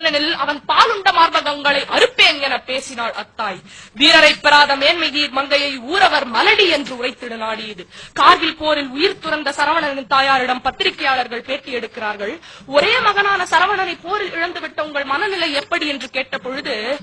அவன் பாலுண்ட மார்பகங்களை அறுப்பேன் என பேசினாள் அத்தாய். வீரரை பெறாத மேன்மையீர் மங்கையை ஊரவர் மலடி என்று உரைத்திட நாடியது. கார்கில் போரில் உயிர் துறந்த சரவணனின் தாயாரிடம் பத்திரிகையாளர்கள் பேட்டி எடுக்கிறார்கள். ஒரே மகனான சரவணனை போரில் இழந்துவிட்ட உங்கள் மனநிலை எப்படி? என்று கேட்ட பொழுது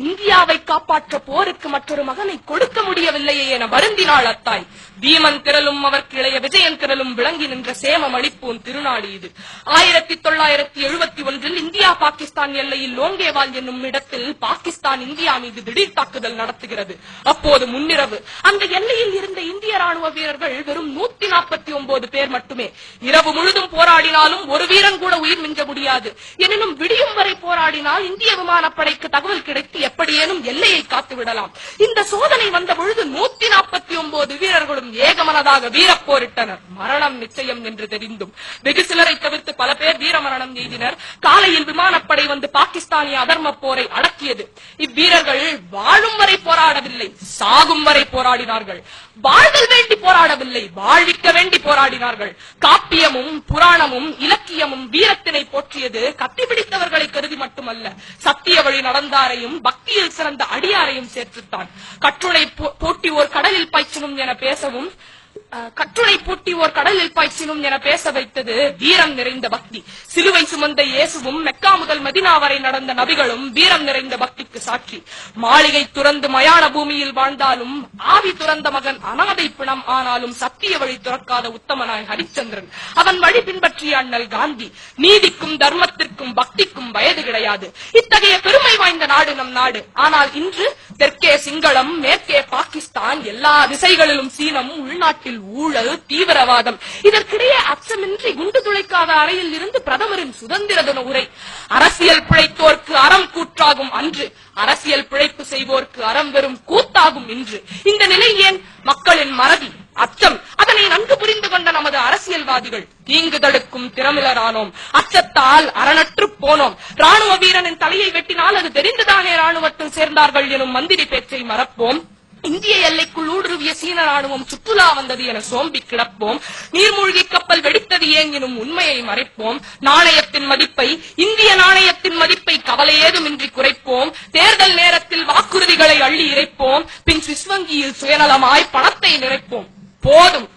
இந்தியாவை காப்பாற்ற போருக்கு மற்றொரு மகனை கொடுக்க முடியவில்லையே என வருந்தினாள் அத்தாய். பீமன் திரளும் அவருக்கு இளைய விஜயன் திரளும் விளங்கி நின்ற சேமம் அளிப்போன் திருநாடு இது. ஆயிரத்தி தொள்ளாயிரத்தி எழுபத்தி ஒன்றில் இந்தியா பாகிஸ்தான் எல்லையில் லோங்கேவால் என்னும் இடத்தில் பாகிஸ்தான் இந்தியா மீது திடீர் தாக்குதல் நடத்துகிறது. அப்போது முன்னிரவு. அந்த எல்லையில் இருந்த இந்திய ராணுவ வீரர்கள் வெறும் நூத்தி நாற்பத்தி ஒன்பது பேர் மட்டுமே. இரவு முழுதும் போராடினாலும் ஒரு வீரன் கூட உயிர் மிஞ்ச முடியாது. எனினும் விடியும் வரை போராடினால் இந்திய விமானப்படைக்கு தகவல் கிடைத்து எப்படியேனும் எல்லையை காத்து விடலாம். இந்த சோதனை வந்த பொழுது நூத்தி நாற்பத்தி ஒன்பது வீரர்களும் ஏகமனதாக வீரப்போரிட்டனர் மரணம் நிச்சயம் என்று தெரிந்தும். வெகு சிலரை தவிர்த்து பல பேர் வீரமரணம் எய்தினர். காலையில் விமானப்படை வந்து பாகிஸ்தானிய அதர்ம போரை அடக்கியது. இவ்வீரர்கள் வாழும் வரை போராடவில்லை சாகும் வரை போராடினார்கள். வாழ்தல் வேண்டி போராடவில்லை வாழ்விக்க வேண்டி போராடினார்கள். காப்பியமும் புராணமும் இலக்கியமும் வீரத்தினை போற்றியது கத்தி பிடித்தவர்களை கருதி மட்டுமல்ல சத்திய வழி நடந்தாரையும் பக்தியில் சிறந்த அடியாரையும் சேர்த்துத்தான். கட்டுரை போ- போட்டி ஓர் கடலில் பாய்ச்சணும் என பேசவும் கட்டுரை பூட்டி ஓர் கடலில் பாய்ச்சினும் என பேச வைத்தது வீரம் நிறைந்த பக்தி. சிலுவை சுமந்த இயேசுவும் மெக்கா முதல் மதினா வரை நடந்த நபிகளும் வீரம் நிறைந்த பக்திக்கு சாட்சி. மாளிகை துறந்து மயான பூமியில் வாழ்ந்தாலும் ஆவி துறந்த மகன் அனாதை பிணம் ஆனாலும் சத்திய வழி துறக்காத உத்தமனாய் ஹரிச்சந்திரன். அவன் வழி பின்பற்றிய அண்ணல் காந்தி நீதிக்கும் தர்மத்திற்கும் பக்திக்கும் வயது கிடையாது. இத்தகைய பெருமை வாய்ந்த நாடு நம் நாடு. ஆனால் இன்று தெற்கே சிங்களம் மேற்கே பாகிஸ்தான் எல்லா திசைகளிலும் சீனம் உள்நாட்டில் ஊழல் தீவிரவாதம். இதற்கிடையே அச்சமின்றி குண்டு துளைக்காத அறையில் இருந்து பிரதமரின் சுதந்திர தின உரை. அரசியல் பிழைத்தோர்க்கு அறம் கூற்றாகும் அன்று. அரசியல் பிழைப்பு செய்வோர்க்கு அறம் வெறும் கூத்தாகும் இன்று. இந்த நிலை ஏன் மக்களின் மறதி அச்சம் அரசியல்வாதிகள் தீங்கு தடுக்கும் திறமிலரானோம். அச்சத்தால் அரணற்று போனோம். ராணுவ வீரனின் தலையை வெட்டினால் அது தெரிந்துதானே ராணுவத்தில் சேர்ந்தார்கள் எனும் மந்திரி பேச்சை மறப்போம். இந்திய எல்லைக்குள் ஊடுருவிய சீன ராணுவம் சுற்றுலா வந்தது என சோம்பி கிடப்போம். நீர்மூழ்கி கப்பல் வெடித்தது ஏங்கினும் உண்மையை மறைப்போம். நாணயத்தின் மதிப்பை இந்திய நாணயத்தின் மதிப்பை கவலை ஏதுமின்றி குறைப்போம். தேர்தல் நேரத்தில் வாக்குறுதிகளை அள்ளி இறைப்போம். பின் சுவிஸ் வங்கியில் சுயநலமாய் பணத்தை நிறைப்போம். போதும்.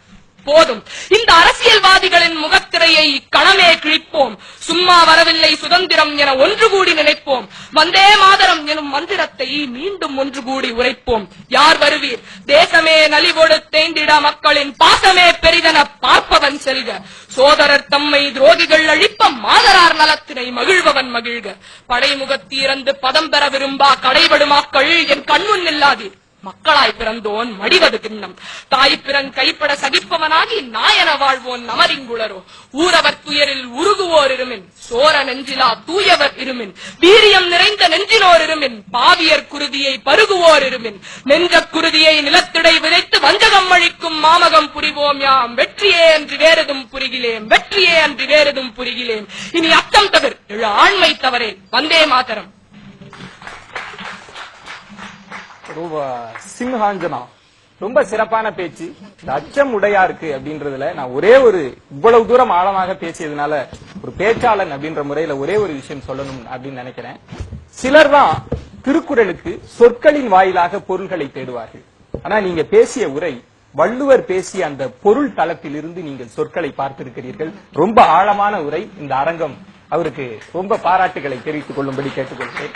போதும். இந்த அரசியல்வாதிகளின் முகத்திரையை கணமே கிழிப்போம். சும்மா வரவில்லை சுதந்திரம் என ஒன்று கூடி நினைப்போம். வந்தே மாதரம் எனும் மந்திரத்தை மீண்டும் ஒன்று கூடி உரைப்போம். யார் வருவீர்? தேசமே நலிவொடு தேய்ந்திட மக்களின் பாசமே பெரிதென பார்ப்பவன் செல்க. சோதரர் தம்மை துரோகிகள் அழிப்ப மாதரார் நலத்தினை மகிழ்பவன் மகிழ்க. படைமுகத்தீரந்து பதம் பெற விரும்பா கடைபடுமாக்கள் என் கண்முன் நில்லாதீர். மக்களாய் பிறந்தோன் மடிவது கிண்ணம் தாய் பிறன் கைப்பட சகிப்பவனாகி நாயன வாழ்வோன் நமரிங்குளரோ ஊரவர் துயரில் உருகுவோர் இருமின் சோர நெஞ்சிலா தூயவர் இருமின். வீரியம் நிறைந்த நெஞ்சிலோர் இருமின் பாவியர் குருதியை பருகுவோர் இருமின் நெஞ்ச குருதியை நிலத்திடை விதைத்து வஞ்சகம் அழிக்கும் மாமகம் புரிவோம் யாம். வெற்றியே என்று வேறெதும் புரிகிலேம். வெற்றியே என்று வேறெதும் புரிகிலேம். இனி அத்தம் தவிர. எழு ஆண்மை தவறே வந்தே மாதரம். ரொம்ப சிம்ஹாஞ்சனா. ரொம்ப சிறப்பான பேச்சு. இந்த அச்சம் உடையாருக்கு அப்படின்றதுல நான் ஒரே ஒரு இவ்வளவு தூரம் ஆழமாக பேசியதுனால ஒரு பேச்சாளன் அப்படின்ற முறையில ஒரே ஒரு விஷயம் சொல்லணும் அப்படின்னு நினைக்கிறேன். சிலர் தான் திருக்குறளுக்கு சொற்களின் வாயிலாக பொருள்களை தேடுவார்கள். ஆனா நீங்க பேசிய உரை வள்ளுவர் பேசிய அந்த பொருள் தளத்திலிருந்து நீங்கள் சொற்களை பார்த்திருக்கிறீர்கள். ரொம்ப ஆழமான உரை. இந்த அரங்கம் அவருக்கு ரொம்ப பாராட்டுகளை தெரிவித்துக் கொள்ளும்படி கேட்டுக்கொள்கிறேன்.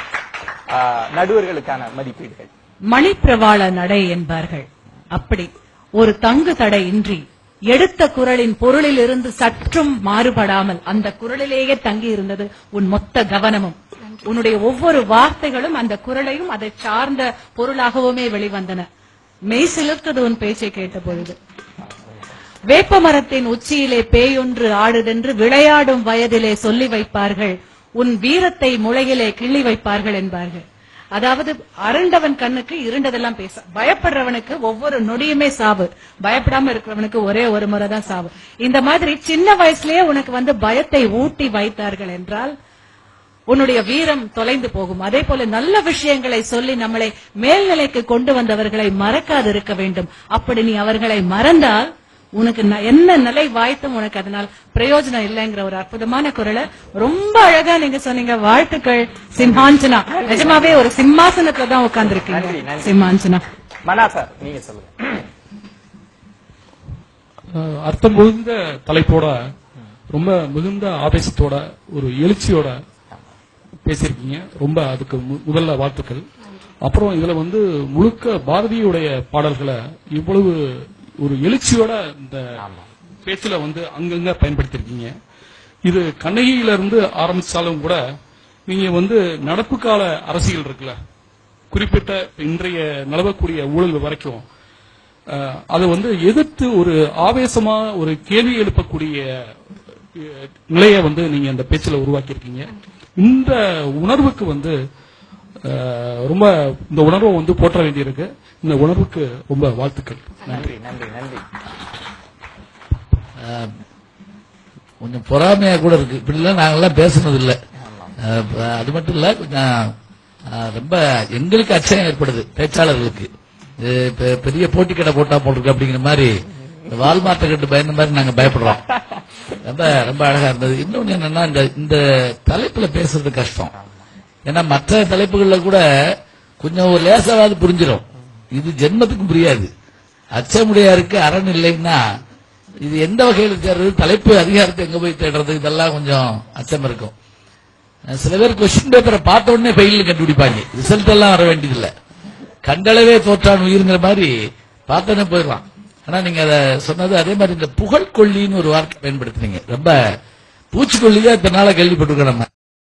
நடுவர்களுக்கான மதிப்பீடுகள். மணிப்பிரவாள நடை என்பார்கள். அப்படி ஒரு தங்கு தடை இன்றி எடுத்த குரலின் பொருளிலிருந்து சற்றும் மாறுபடாமல் அந்த குரலிலேயே தங்கி இருந்தது உன் மொத்த கவனமும். உன்னுடைய ஒவ்வொரு வார்த்தைகளும் அந்த குரலையும் அதை சார்ந்த பொருளாகவுமே வெளிவந்தன. மெய் சிலிர்த்தது உன் பேச்சை கேட்ட பொழுது வேப்ப மரத்தின் உச்சியிலே பேயொன்று ஆடுதென்று விளையாடும் வயதிலே சொல்லி வைப்பார்கள். உன் வீரத்தை முளையிலே கிள்ளி வைப்பார்கள் என்பார்கள். அதாவது அரண்டவன் கண்ணுக்கு இருண்டதெல்லாம் பேச பயப்படுறவனுக்கு ஒவ்வொரு நொடியுமே சாவு. பயப்படாம இருக்கிறவனுக்கு ஒரே ஒரு முறை தான் சாவு. இந்த மாதிரி சின்ன வயசுலயே உனக்கு வந்து பயத்தை ஊட்டி வைத்தார்கள் என்றால் உன்னுடைய வீரம் தொலைந்து போகும். அதே போல நல்ல விஷயங்களை சொல்லி நம்மளை மேல்நிலைக்கு கொண்டு வந்தவர்களை மறக்காது இருக்க வேண்டும். அப்படி நீ அவர்களை மறந்தால் உனக்கு என்ன நிலை வாய்த்தும் உனக்கு அதனால் பிரயோஜனம் இல்லைங்கிற ஒரு அற்புதமான குரலை ரொம்ப அழகா நீங்க சொன்னீங்க. வாழ்த்துக்கள் சிம்ஹாஞ்சனா. நிஜமாவே ஒரு சிம்மாசனத்துல தான் உட்கார்ந்துருக்கீங்க. சிம்ஹாஞ்சனா. நீங்க சொல்லுங்க. அர்த்தம் மிகுந்த தலைப்போட ரொம்ப மிகுந்த ஆவேசத்தோட ஒரு எழுச்சியோட பேசியிருக்கீங்க. ரொம்ப அதுக்கு மு- முதல்ல வாழ்த்துக்கள். அப்புறம் இதுல வந்து முழுக்க பாரதியுடைய பாடல்களை இவ்வளவு ஒரு எழுச்சியோட இந்த பேச்சுல வந்து அங்கங்க பயன்படுத்தியிருக்கீங்க இது கண்ணகியில இருந்து ஆரம்பிச்சாலும் கூட நீங்க வந்து நடப்பு கால அரசியல் இருக்குல்ல குறிப்பிட்ட இன்றைய நிலவக்கூடிய ஊழல் வரைக்கும் அதை வந்து எதிர்த்து ஒரு ஆவேசமா ஒரு கேள்வி எழுப்பக்கூடிய நிலையை வந்து நீங்க அந்த பேச்சுல உருவாக்கியிருக்கீங்க. இந்த உணர்வுக்கு வந்து ரொம்ப இந்த உணர்வை வந்து போற்ற வேண்டியிருக்கு. இந்த உணர்வுக்கு ரொம்ப வாழ்த்துக்கள். நன்றி நன்றி நன்றி. ஆஹ், கொஞ்சம் பொறாமையா கூட இருக்கு. இப்படிலாம் நாங்கெல்லாம் பேசுனது இல்ல அது மட்டும் இல்ல கொஞ்சம் ஆஹ், ரொம்ப எங்களுக்கு அச்சம் ஏற்படுது பேச்சாளர்களுக்கு. பெரிய போட்டி கடை போட்டா போட்டிருக்கு அப்படிங்கிற மாதிரி இந்த வால்மார்ட்டை கட்டு பயந்த மாதிரி நாங்க பயப்படுறோம். ரொம்ப ரொம்ப அழகா இருந்தது. இன்னொன்னு என்னன்னா இந்த தலைப்புல பேசுறது கஷ்டம். ஏன்னா மற்ற தலைப்புகளில் கூட கொஞ்சம் ஒரு லேசாவது புரிஞ்சிடும் இது ஜென்மத்துக்கும் புரியாது. அச்சமுடையாருக்கு அரண் இல்லைன்னா இது எந்த வகையில் சேர்றது தலைப்பு அதிகாரத்தை எங்க போய் தேடுறது? இதெல்லாம் கொஞ்சம் அச்சம் இருக்கும். சில பேர் கொஸ்டின் பேப்பரை பார்த்த உடனே ஃபெயில் கண்டுபிடிப்பாங்க. ரிசல்ட் எல்லாம் வர வேண்டியதில்லை. கண்டளவே தோற்றான் உயிருங்கிற மாதிரி பார்த்தோன்னே போயிடலாம். ஆனா நீங்க அதை சொன்னது அதே மாதிரி இந்த புகழ் கொல்லின்னு ஒரு வார்த்தை பயன்படுத்துனீங்க. ரொம்ப பூச்சிக்கொல்லி தான் இத்தனை கேள்விப்பட்டிருக்கோம் நம்ம.